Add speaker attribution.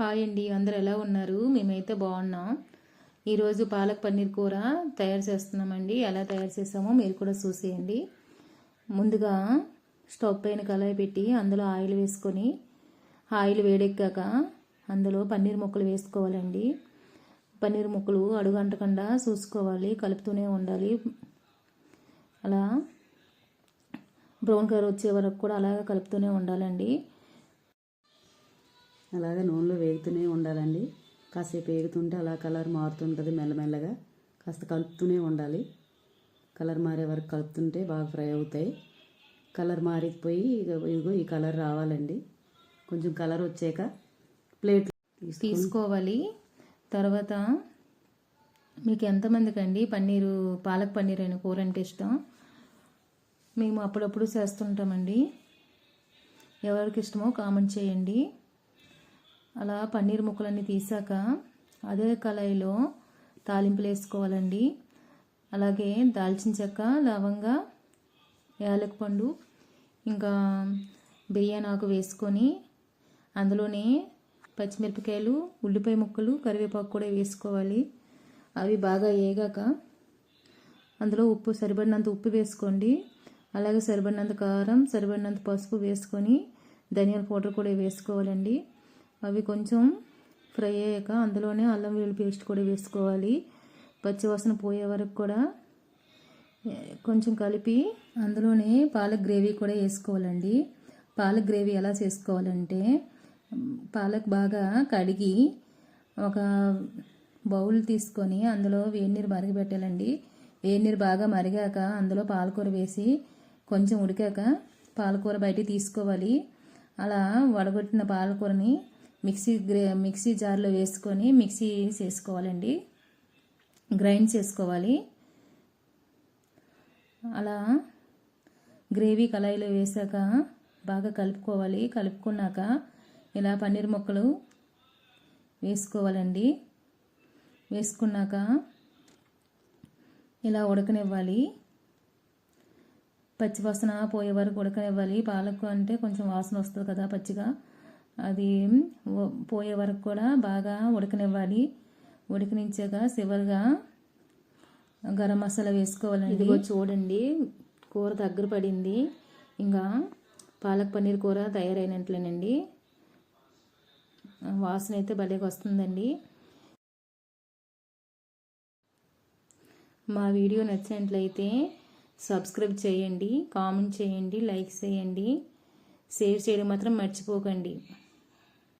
Speaker 1: Hi అండి అందరు ఎలా ఉన్నారు? మేమైతే బాగున్నాం. ఈరోజు పాలక్ పన్నీర్ కూర తయారు చేస్తున్నామండి. ఎలా తయారు చేసామో మీరు కూడా చూసేయండి. ముందుగా స్టవ్ పైన కళాయి పెట్టి అందులో ఆయిల్ వేసుకొని ఆయిల్ వేడెక్కాక అందులో పన్నీర్ ముక్కలు వేసుకోవాలండి. పన్నీర్ ముక్కలు అడుగంటకుండా చూసుకోవాలి కలుపుతూనే ఉండాలి. అలా బ్రౌన్ కలర్ వచ్చే వరకు కూడా అలాగే కలుపుతూనే ఉండాలండి.
Speaker 2: అలాగే నూనెలో వేగుతూనే ఉండాలండి. కాసేపు వేగుతుంటే అలా కలర్ మారుతుంటుంది మెల్లమెల్లగా. కాస్త కలుపుతూనే ఉండాలి. కలర్ మారే వరకు కలుపుతుంటే బాగా ఫ్రై అవుతాయి. కలర్ మారిపోయి ఇగో ఇగో ఈ కలర్ రావాలండి. కొంచెం కలర్ వచ్చాక ప్లేట్
Speaker 1: తీసుకోవాలి. తర్వాత మీకు ఎంతమందికి అండి పన్నీరు పాలక్ పన్నీర్ అయిన కూర అంటే ఇష్టం? మేము అప్పుడప్పుడు చేస్తుంటామండి. ఎవరికి ఇష్టమో కామెంట్ చేయండి. అలా పన్నీర్ ముక్కలన్నీ తీసాక అదే కళాయిలో తాలింపులు వేసుకోవాలండి. అలాగే దాల్చిన చెక్క లవంగా యాలక పండు ఇంకా బిర్యానీ ఆకు వేసుకొని అందులోనే పచ్చిమిరపకాయలు ఉల్లిపాయ ముక్కలు కరివేపాకు కూడా వేసుకోవాలి. అవి బాగా వేగాక అందులో ఉప్పు సరిపడినంత ఉప్పు వేసుకోండి. అలాగే సరిపడినంత కారం సరిపడినంత పసుపు వేసుకొని ధనియాల పౌడర్ కూడా వేసుకోవాలండి. అవి కొంచెం ఫ్రై అయ్యాక అందులోనే అల్లం వెల్లుల్లి పేస్ట్ కూడా వేసుకోవాలి. పచ్చివాసన పోయే వరకు కూడా కొంచెం కలిపి అందులోనే పాలక్ గ్రేవీ కూడా వేసుకోవాలండి. పాలక్ గ్రేవీ ఎలా చేసుకోవాలంటే పాలక్ బాగా కడిగి ఒక బౌల్ తీసుకొని అందులో వేడి నీరు మరిగిపెట్టాలండి వేడి నీరు బాగా మరిగాక అందులో పాలకూర వేసి కొంచెం ఉడికాక పాలకూర బయటికి తీసుకోవాలి. అలా వడగొట్టిన పాలకూరని మిక్సీ గ్రే మిక్సీ జార్లో వేసుకొని మిక్సీ చేసుకోవాలండి. గ్రైండ్ చేసుకోవాలి. అలా గ్రేవీ కళాయిలో వేసాక బాగా కలుపుకోవాలి. కలుపుకున్నాక ఇలా పన్నీర్ ముక్కలు వేసుకోవాలండి. వేసుకున్నాక ఇలా ఉడకనివ్వాలి. పచ్చి వాసన పోయే వరకు ఉడకనివ్వాలి. పాలకు అంటే కొంచెం వాసన వస్తుంది కదా పచ్చిగా. అది పోయే వరకు కూడా బాగా ఉడకనివ్వాలి. ఉడకనించాక చివరిగా గరం మసాలా వేసుకోవాలండి. ఇదిగో చూడండి కూర దగ్గర పడింది. ఇంకా పాలక్ పన్నీర్ కూర తయారైనట్లేనండి. వాసన అయితే భలేగా వస్తుందండి. మా వీడియో నచ్చినట్లయితే సబ్స్క్రైబ్ చేయండి కామెంట్ చేయండి లైక్ చేయండి. షేర్ చేయడం మాత్రం మర్చిపోకండి.